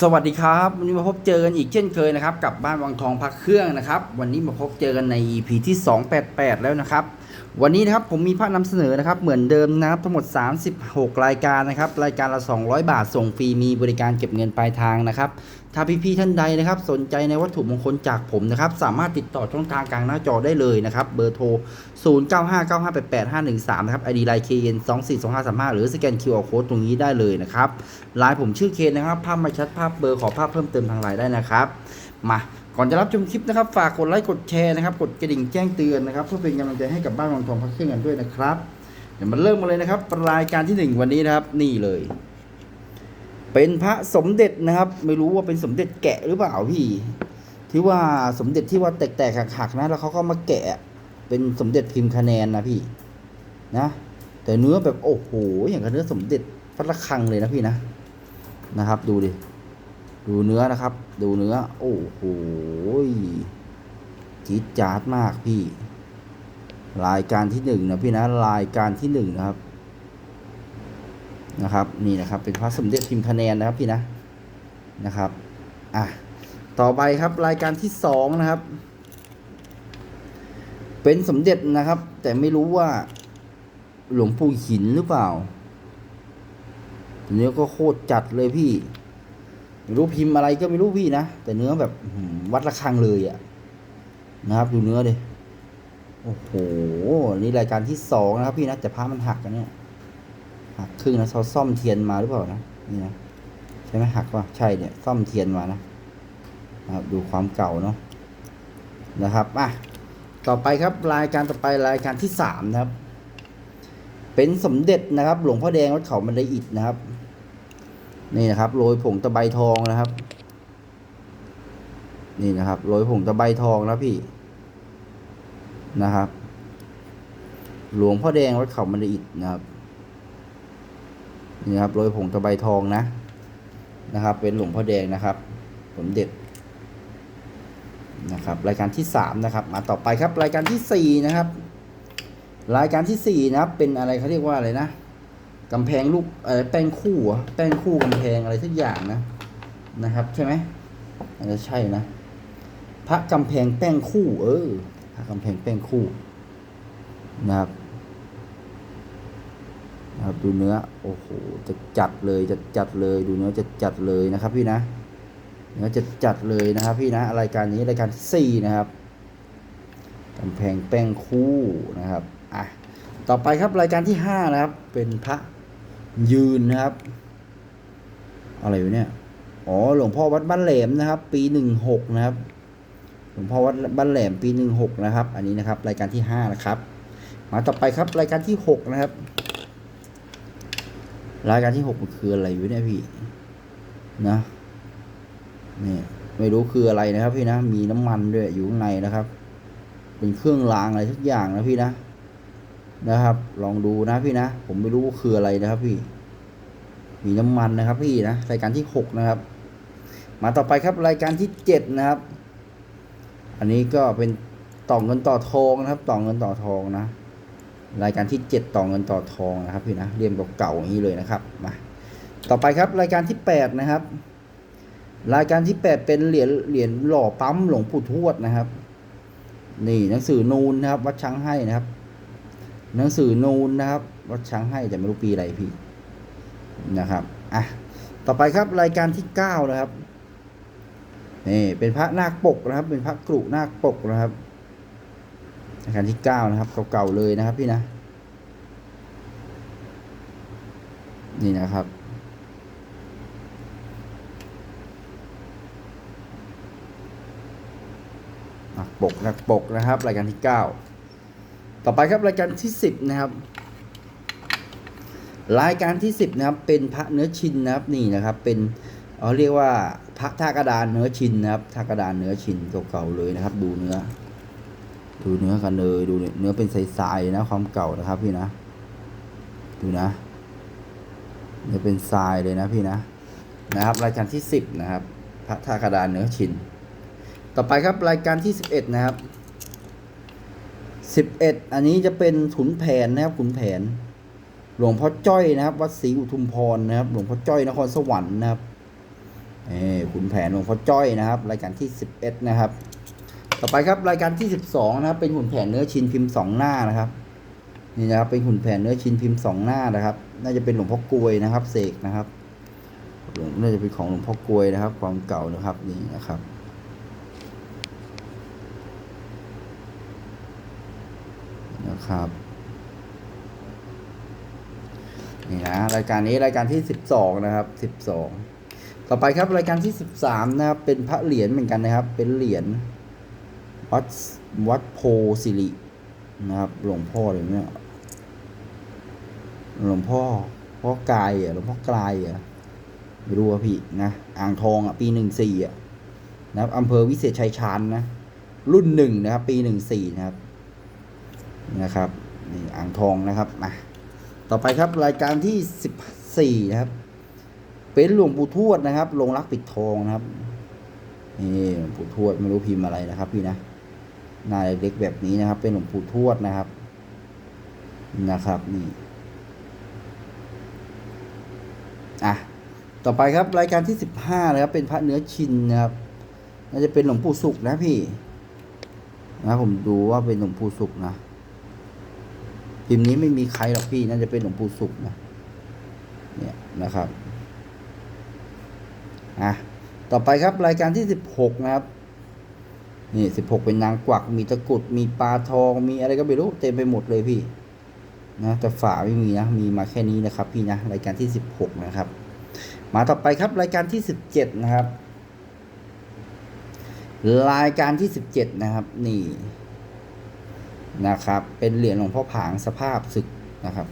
สวัสดีครับวันนี้มาพบเจอกันอีกเช่นเคยนะครับกับบ้านวังทองพักเครื่องนะครับ วันนี้มาพบเจอกันใน EP ที่ 288 แล้วนะครับ วันนี้นะครับผมมีภาพนำเสนอนะครับ เหมือนเดิมนะครับทั้งหมด 36 รายการนะครับ รายการละ 200 บาทส่งฟรีมีบริการเก็บเงินปลายทางนะครับ ถ้าพี่ๆท่านใดนะครับ สนใจในวัตถุมงคลจากผมนะครับ สามารถติดต่อช่องทางกลางหน้าจอได้เลยนะครับ เบอร์โทร 0959588513 นะครับ ID ไลน์ KN 242535หรือสแกน QR Code ตรงนี้ได้เลยนะครับไลน์ผมชื่อเคนนะครับ ภาพม่ชัดภาพเบอร์ขอภาพเพิ่มเติมทางไลน์ได้นะครับ มาก่อนจะรับชมคลิปนะครับ ฝากกดไลค์กดแชร์นะครับ กดกระดิ่งแจ้งเตือนนะครับเพื่อเป็นกำลังใจให้กับบ้านวังทองพักเครื่องกันด้วยนะครับ เดี๋ยวมาเริ่มกันเลยนะครับรายการที่หนึ่งวันนี้นะครับนี่เลย เป็นพระสมเด็จนะครับ ไม่รู้ว่าเป็นสมเด็จแกะหรือเปล่าพี่ ที่ว่าสมเด็จที่ว่าแตกๆหักๆนะแล้วเขาก็มาแกะ เป็นสมเด็จพิมพ์คะแนนนะพี่นะ แต่เนื้อแบบโอ้โหอย่างกับเนื้อสมเด็จฟัดระฆังเลยนะพี่นะนะครับ ดูดิดูเนื้อนะครับ ดูเนื้อ โอ้โหจี๊ดจ๊าดมากพี่ รายการที่หนึ่งนะพี่นะรายการที่หนึ่งนะครับ นะครับนี่นะครับเป็นพระสมเด็จพิมพ์คะแนนนะครับพี่นะนะครับอะต่อไปครับรายการที่สองนะครับ เป็นสมเด็จนะครับ แต่ไม่รู้ว่าหลวงปู่หินหรือเปล่าเนื้อก็โคตรจัดเลยพี่ไม่รู้พิมพ์อะไรก็ไม่รู้พี่นะแต่เนื้อแบบวัดระฆังเลยอะนะครับดูเนื้อดิโอ้โหนี่รายการที่สองนะครับพี่นะแต่ผ้ามันหักกันเนี่ย หักครึ่งนะเขาซ่อมเทียนมาหรือเปล่านะนี่นะใช่ไหมหักป่ะใช่เนี่ยซ่อมเทียนมานะครับดูความเก่าเนาะนะครับอะต่อไปครับรายการต่อไปรายการที่สามนะครับ เป็นสมเด็จนะครับ หลวงพ่อแดงวัดเขามันไดอิฐนะครับ นี่นะครับโรยผงตะไบทองนะครับ นี่นะครับโรยผงตะไบทองนะพี่นะครับ หลวงพ่อแดงวัดเขามันไดอิฐนะครับ นี่ครับโรยผงตะไบทองนะนะครับ เป็นหลวงพ่อแดงนะครับสมเด็จนะครับ รายการที่สามนะครับ มาต่อไปครับรายการที่สี่นะครับ รายการที่สี่นะครับ เป็นอะไรเขาเรียกว่าอะไรนะกำแพงลูกเออแป้งคู่เหรอแป้งคู่กำแพงอะไรสักอย่างนะนะครับ ใช่ไหมอาจจะใช่นะพระกำแพงแป้งคู่ เออพระกำแพงแป้งคู่นะครับ นะครับดูเนื้อโอ้โหจะจัดเลยจะจัดเลยดูเนื้อจะจัดเลยนะครับ พี่นะเนื้อจะจัดเลยนะครับ พี่นะรายการนี้รายการสี่นะครับกำแพงแป้งคู่นะครับอะต่อไปครับรายการที่ห้านะครับ เป็นพระยืนนะครับ อะไรอยู่เนี่ยอ๋อหลวงพ่อวัดบ้านแหลมนะครับ ปีหนึ่งหกนะครับ หลวงพ่อวัดบ้านแหลมปีหนึ่งหกนะครับ อันนี้นะครับ รายการที่ห้านะครับ มาต่อไปครับรายการที่หกนะครับ รายการที่หกมันคืออะไรอยู่เนี่ยพี่นะนี่ไม่รู้คืออะไรนะครับพี่นะ มีน้ำมันด้วยอยู่ข้างในนะครับ เป็นเครื่องรางอะไรทุกอย่างนะพี่นะ นะครับ ลองดูนะพี่นะ ผมไม่รู้คืออะไรนะครับพี่ มีน้ำมันนะครับ พี่นะรายการที่หกนะครับ มาต่อไปครับรายการที่เจ็ดนะครับ อันนี้ก็เป็นต่อเงินต่อทองนะครับ ต่อเงินต่อทองนะ รายการที่เจ็ดต่อเงินต่อทองนะครับพี่นะเรียมเก่าๆอย่างนี้เลยนะครับมาต่อไปครับรายการที่แปดนะครับ รายการที่แปดเป็นเหรียญเหรียญหล่อปั๊มหลวงปู่ทวดนะครับ นี่หนังสือนูนนะครับ วัดช้างให้นะครับ หนังสือนูนนะครับ วัดช้างให้แต่ไม่รู้ปีอะไรพี่นะครับอะต่อไปครับรายการที่เก้านะครับนี่เป็นพระนาคปกนะครับ เป็นพระกรุนาคปกนะครับ รายการที่เก้านะครับ เก่าๆเลยนะครับพี่นะ นี่นะครับนักปกนักปกนะครับ รายการที่เก้าต่อไปครับรายการที่สิบนะครับ รายการที่สิบนะครับ เป็นพระเนื้อชินนะครับนี่นะครับ เป็นเขาเรียกว่าพระท่ากระดานเนื้อชินนะครับท่ากระดานเนื้อชินเก่าๆเลยนะครับ ดูเนื้อ ดูเนื้อกันเลยดูเนื้อเป็นใสๆนะความเก่านะครับพี่นะ ดูนะเนื้อเป็นทรายเลยนะพี่นะนะครับ รายการที่สิบนะครับพระธาคดานเนื้อชิน ต่อไปครับรายการที่สิบเอ็ดนะครับสิบเอ็ดอันนี้จะเป็นขุนแผนนะครับขุนแผน หลวงพ่อจ้อยนะครับ วัดศรีอุทุมพรนะครับ หลวงพ่อจ้อยนครสวรรค์นะครับเออขุนแผนหลวงพ่อจ้อยนะครับ รายการที่สิบเอ็ดนะครับ ต่อไปครับรายการที่สิบสองนะครับ เป็นขุนแผนเนื้อชิ้นพิมพ์สองหน้านะครับ นี่นะครับเป็นขุนแผนเนื้อชิ้นพิมพ์สองหน้านะครับ น่าจะเป็นหลวงพ่อกลวยนะครับ เสกนะครับหลวงน่าจะเป็นของหลวงพ่อกลวยนะครับ ความเก่านะครับนี่นะครับนะครับนี่นะรายการนี้รายการที่สิบสองนะครับสิบสองต่อไปครับรายการที่สิบสามนะครับ เป็นพระเหรียญเหมือนกันนะครับ เป็นเหรียญ วัดวัดโพสิรินะครับ หลวงพ่อเลยเนี่ยหลวงพ่อพ่อกายอะหลวงพ่อกลายอะไม่รู้ว่าพี่นะอ่างทองอะปีหนึ่งสี่อะนะครับอำเภอวิเศษชัยชาญนะรุ่นหนึ่งนะครับ ปีหนึ่งสี่นะครับนะครับนี่อ่างทองนะครับมาต่อไปครับรายการที่สิบสี่นะครับ เป็นหลวงปู่ทวดนะครับลงรักปิดทองนะครับนี่หลวงปู่ทวดไม่รู้พิมพ์อะไรนะครับ พี่นะ หน้าเล็กๆแบบนี้นะครับ เป็นหลวงปู่ทวดนะครับ นะครับนี่อะต่อไปครับรายการที่สิบห้านะครับ เป็นพระเนื้อชินนะครับน่าจะเป็นหลวงปู่สุขนะพี่ นะผมดูว่าเป็นหลวงปู่สุขนะพิมพ์นี้ไม่มีใครหรอกพี่น่าจะเป็นหลวงปู่สุขนะเนี่ยนะครับอะต่อไปครับรายการที่สิบหกนะครับ นี่สิบหกเป็นนางกวัก มีตะกุด มีปลาทอง มีอะไรก็ไม่รู้เต็มไปหมดเลยพี่ นะแต่ฝาไม่มีนะ มีมาแค่นี้นะครับ พี่นะรายการที่สิบหกนะครับ มาต่อไปครับรายการที่สิบเจ็ดนะครับ รายการที่สิบเจ็ดนะครับ นี่นะครับ เป็นเหรียญหลวงพ่อผางสภาพศึกนะครับ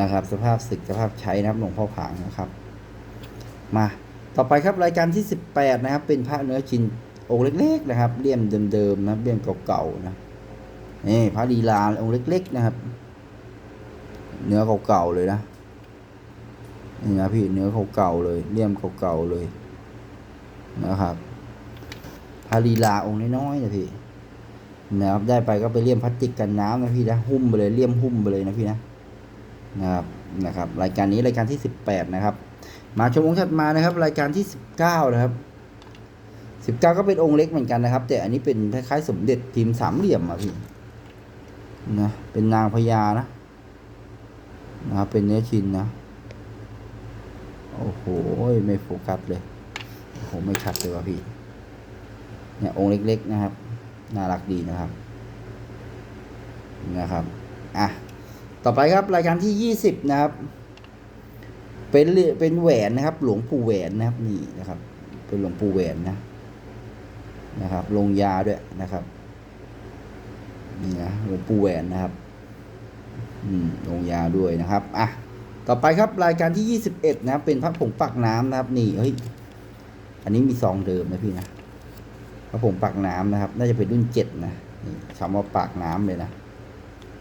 นะครับ สภาพศึกสภาพใช้นะครับหลวงพ่อผางนะครับ มาต่อไปครับรายการที่สิบแปดนะครับ เป็นพระเนื้อชิน องค์เล็กๆนะครับเลี่ยมเดิมๆนะเลี่ยมเก่าๆนะนี่พระดีลาองค์เล็กๆนะครับ เนื้อเก่าๆเลยนะนี่นะพี่เนื้อเก่าๆเลยเลี่ยมเก่าๆเลยนะครับพระลีลาองค์น้อยๆนะพี่นะครับได้ไปก็ไปเลี่ยมพลาสติกกันน้ำนะพี่นะหุ้มไปเลยเลี่ยมหุ้มไปเลยนะพี่นะนะครับนะครับ รายการนี้รายการที่สิบแปดนะครับ มาชมองค์ถัดมานะครับ รายการที่สิบเก้านะครับ สิบเก้าก็เป็นองค์เล็กเหมือนกันนะครับ แต่อันนี้เป็นคล้ายๆสมเด็จพิมพ์สามเหลี่ยมอะพี่นะเป็นนางพญานะนะครับเป็นเนื้อชินนะ โอ้โหไม่โฟกัสเลยโอ้โหไม่ชัดเลยว่ะพี่ เนี่ยองค์เล็กๆนะครับ น่ารักดีนะครับนะครับอะต่อไปครับรายการที่ยี่สิบนะครับ เป็นเรียญเป็นแหวนนะครับ หลวงปู่แหวนนะครับนี่นะครับ เป็นหลวงปู่แหวนนะ นะครับ ลงยาด้วยนะครับนี่นะหลวงปู่แหวนนะครับอืมลงยาด้วยนะครับอะต่อไปครับรายการที่ยี่สิบเอ็ดนะเป็นพระผงปักน้ำนะครับ นี่เฮ้ยอันนี้มีซองเดิมนะพี่นะพระผงปากน้ำนะครับ น่าจะเป็นรุ่นเจ็ดนะนี่คำว่าปากน้ำเลยนะ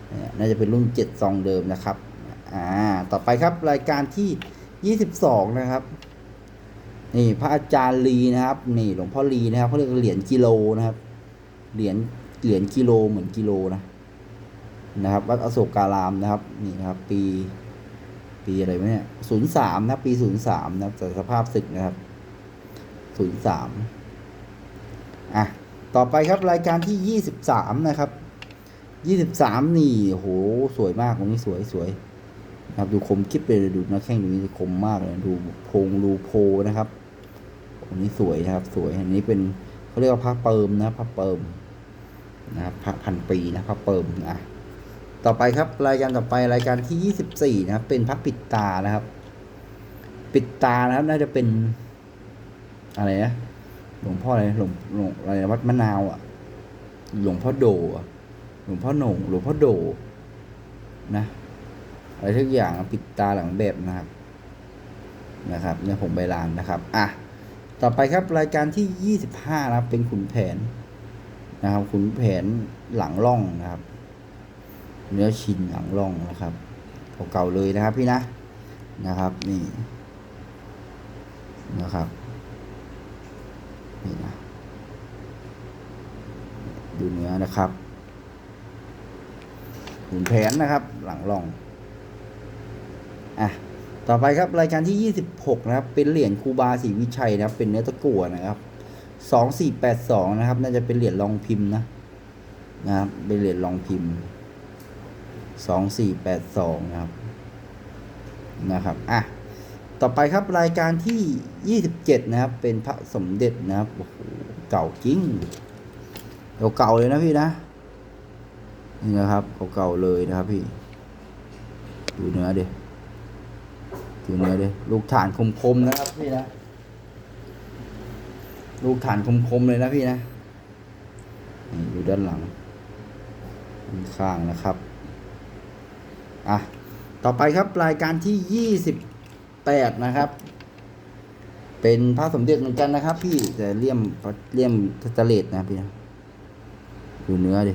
เนี่ยน่าจะเป็นรุ่นเจ็ดซองเดิมนะครับ อ่า ต่อไปครับรายการที่ยี่สิบสองนะครับ นี่พระอาจารย์ลีนะครับ นี่หลวงพ่อลีนะครับเขาเรียกเหรียญกิโลนะครับ เหรียญเหรียญกิโลเหมือนกิโลนะนะครับวัดอโศการามนะครับนี่นะครับ ปี ปีอะไรวะเนี่ยศูนย์สามนะปีศูนย์สามนะแต่สภาพศึกนะครับศูนย์สามอะต่อไปครับรายการที่ยี่สิบสามนะครับยี่สิบสามนี่โหสวยมากตรงนี้สวยสวยนะครับดูคมคลิปเลยดูนะแข้งดูนี่คมมากเลยดูโพงดูโพนะครับ ตรงนี้สวยนะครับ สวยอันนี้เป็นเขาเรียกว่าพระเปิมนะพระเปิมนะครับพระพันปีนะพระเปิมอะต่อไปครับรายการต่อไปรายการที่ยี่สิบสี่นะครับ เป็นพระปิดตานะครับ ปิดตานะครับ น่าจะเป็น อะไรนะหลวงพ่ออะไรหลวงหลวงอะไรวัดมะนาวอะ หลวงพ่อโดหลวงพ่อโหน่งหลวงพ่อโดนะอะไรทุกอย่างปิดตาหลังแบบนะครับ นะครับเนี่ยผมใบลานนะครับ อะ ต่อไปครับรายการที่ยี่สิบห้านะครับเป็นขุนแผนนะครับขุนแผนหลังล่องนะครับ เนื้อชินหลังล่องนะครับเก่าๆเลยนะครับพี่นะนะครับนี่นะครับนี่นะดูเนื้อนะครับขุนแผนนะครับ หลังล่องอะ ต่อไปครับรายการที่ 26 นะครับ เป็นเหรียญคูบาศรีวิชัยนะครับ เป็นเนื้อตะกั่วนะครับ 2482 นะครับ น่าจะเป็นเหรียญรองพิมพ์นะนะครับ เป็นเหรียญรองพิมพ์ 2482 นะครับ นะครับ อะ ต่อไปครับรายการที่ 27 นะครับ เป็นพระสมเด็จนะครับ โอ้โห เก่าจริง เก่าๆเลยนะพี่นะ นี่นะครับ เก่าๆเลยนะครับพี่ ดูเนื้อดิ ดูเนื้อดิลูกฐานคมๆนะครับพี่นะ ลูกฐานคมๆเลยนะพี่นะอยู่ด้านหลังด้านข้างนะครับ อะ ต่อไปครับรายการที่ยี่สิบแปดนะครับ เป็นพระสมเด็จเหมือนกันนะครับ พี่แต่เลี่ยมเลี่ยมทัตเลตนะพี่นะดูเนื้อดิ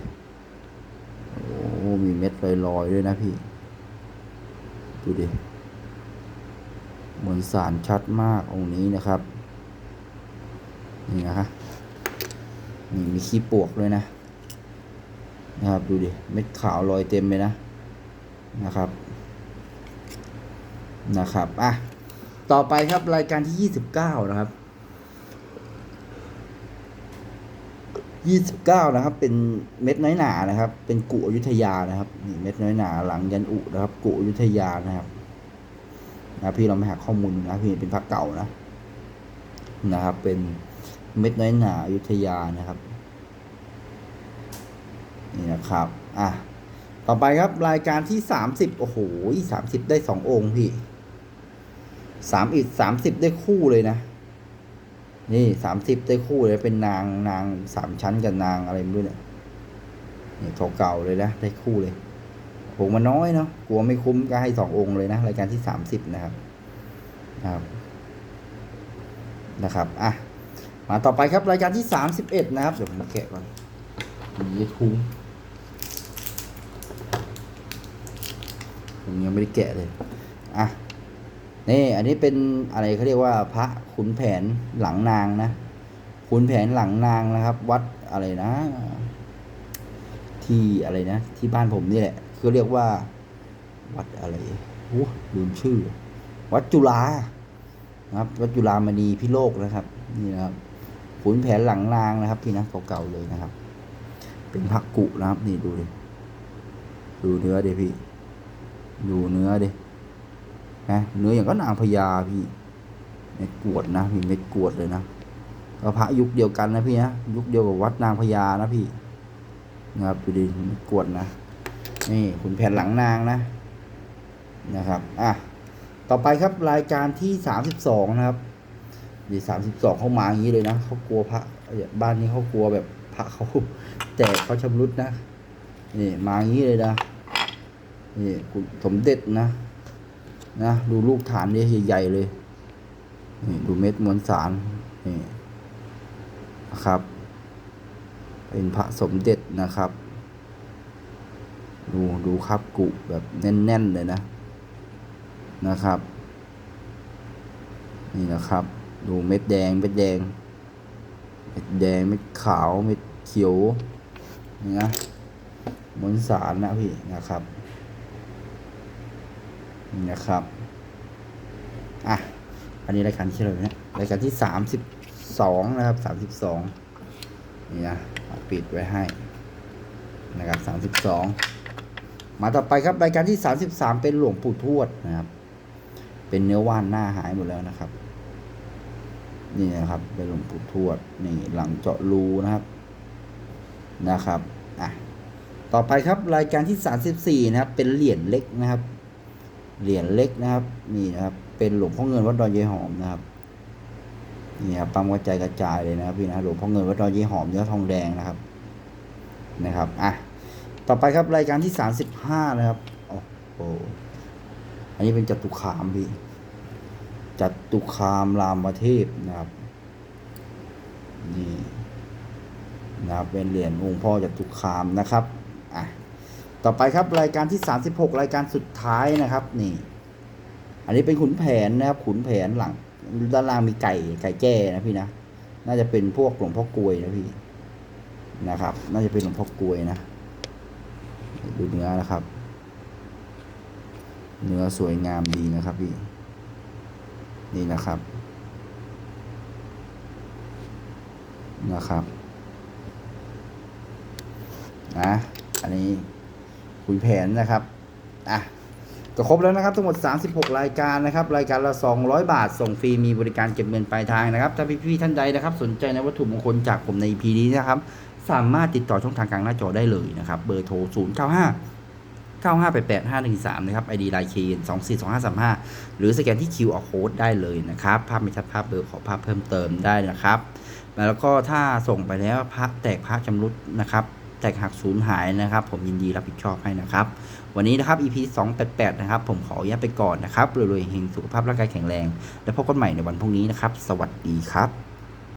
โอ้มีเม็ดลอยๆด้วยนะพี่ ดูดิ มวลสารชัดมากองค์นี้นะครับ นี่นะฮะนี่มีขี้ปวกด้วยนะ นะครับดูดิเม็ดขาวลอยเต็มเลยนะนะครับนะครับอะต่อไปครับรายการที่29นะครับ29นะครับ เป็นเม็ดน้อยหนานะครับ เป็นกุอยุธยานะครับนี่เม็ดน้อยหนาหลังยันอุนะครับ กุอยุธยานะครับ นะพี่เราไม่หาข้อมูลนะพี่เป็นพระเก่านะนะครับ เป็นเม็ดน้อยหนาอยุธยานะครับนี่นะครับอะต่อไปครับรายการที่30โอ้โห30ได้สององค์พี่สามอิดสามสิบได้คู่เลยนะ นี่สามสิบได้คู่เลยเป็นนางนางสามชั้นกับนางอะไรไม่รู้เนี่ยนี่เก่าๆเลยนะได้คู่เลย ผมมันน้อยเนาะกลัวไม่คุ้มก็ให้สององค์เลยนะ รายการที่สามสิบนะครับนะครับนะครับอะมาต่อไปครับรายการที่สามสิบเอ็ดนะครับ เดี๋ยวผมแกะก่อนมีทุงผมยังไม่ได้แกะเลยอะนี่อันนี้เป็นอะไรเขาเรียกว่าพระขุนแผนหลังนางนะขุนแผนหลังนางนะครับ วัดอะไรนะ ที่อะไรนะ ที่บ้านผมนี่แหละ คือเรียกว่า วัดอะไรโอ้ลืมชื่อ วัดจุฬานะครับ วัดจุฬามณีพิโลกนะครับ นี่นะครับขุนแผนหลังนางนะครับ พี่นะเก่าๆเลยนะครับ เป็นพระกุนะครับ นี่ดูดิดูเนื้อดิพี่ ดูเนื้อดินะเนื้ออย่างก็นางพญาพี่เม็ดกวดนะพี่เม็ดกวดเลยนะก็พระยุคเดียวกันนะพี่นะยุคเดียวกับวัดนางพญานะพี่นะครับดูดิเม็ดกวดนะ นี่ขุนแผ่นหลังนางนะนะครับอะต่อไปครับรายการที่สามสิบสองนะครับดีสามสิบสองเขามาอย่างนี้เลยนะเขากลัวพระบ้านนี้เขากลัวแบบพระเขาแตกเขาชำรุดนะนี่มาอย่างนี้เลยนะนี่คุณสมเด็จนะ นะ ดูลูกฐานนี่ใหญ่ๆเลยนี่ดูเม็ดมวลสารนี่นะครับ เป็นพระสมเด็จนะครับ ดูดูครับกุแบบแน่นๆเลยนะนะครับ นี่นะครับ ดูเม็ดแดงเม็ดแดง เม็ดแดงเม็ดขาวเม็ดเขียวนี่นะมวลสารนะพี่นะครับนี่นะครับอะอันนี้รายการที่เราเนี่ยรายการที่สามสิบสองนะครับสามสิบสองนี่นะปิดไว้ให้นะครับสามสิบสอง มาต่อไปครับรายการที่สามสิบสามเป็นหลวงปู่ทวดนะครับ เป็นเนื้อว่านหน้าหายหมดแล้วนะครับ นี่นะครับ เป็นหลวงปู่ทวดนี่หลังเจาะรูนะครับนะครับอะต่อไปครับรายการที่สามสิบสี่นะครับ เป็นเหรียญเล็กนะครับ เหรียญเล็กนะครับ นี่นะครับ เป็นหลวงพ่อเงินวัดดอนยายหอมนะครับนี่ครับปั๊มกระจายกระจายเลยนะครับพี่นะหลวงพ่อเงินวัดดอนยายหอมเนื้อทองแดงนะครับนะครับอะ ต่อไปครับรายการที่สามสิบห้านะครับ โอ้โห อันนี้เป็นจตุคามพี่จตุคามรามเทพนะครับ นี่นะครับเป็นเหรียญองค์พ่อจตุคามนะครับ อะ ต่อไปครับรายการที่36รายการสุดท้ายนะครับ นี่ อันนี้เป็นขุนแผนนะครับ ขุนแผนหลัง ด้านล่างมีไก่ ไก่แจ้นะพี่นะ น่าจะเป็นพวกหลวงพ่อกลวยนะพี่ นะครับ น่าจะเป็นหลวงพ่อกลวยนะ ดูเนื้อนะครับ เนื้อสวยงามดีนะครับพี่ นี่นะครับ นะครับ นะ อันนี้คุยแผนนะครับ อะ ก็ครบแล้วนะครับทั้งหมด 36 รายการนะครับ รายการละ 200 บาท ส่งฟรีมีบริการเก็บเงินปลายทางนะครับ ถ้าพี่ๆท่านใดนะครับ สนใจในวัตถุมงคลจากผมใน EP นี้นะครับ สามารถติดต่อช่องทางกลางหน้าจอได้เลยนะครับ เบอร์โทร 0 9 5 9 5 8 8 5 1 3 นะครับ ID ไลน์เคน2 4 2 5 3 5 หรือสแกนที่ QR code ได้เลยนะครับ ภาพไม่ชัดภาพเบอร์ขอภาพเพิ่มเติมได้นะครับ แล้วก็ถ้าส่งไปแล้วพระแตกพระจำรุดนะครับ แตกหักสูญหายนะครับ ผมยินดีรับผิดชอบให้นะครับ วันนี้นะครับ EP 288 นะครับ ผมขออนุญาตไปก่อนนะครับรวยๆเฮงสุขภาพร่างกายแข็งแรง แล้วพบกันใหม่ในวันพรุ่งนี้นะครับ สวัสดีครับ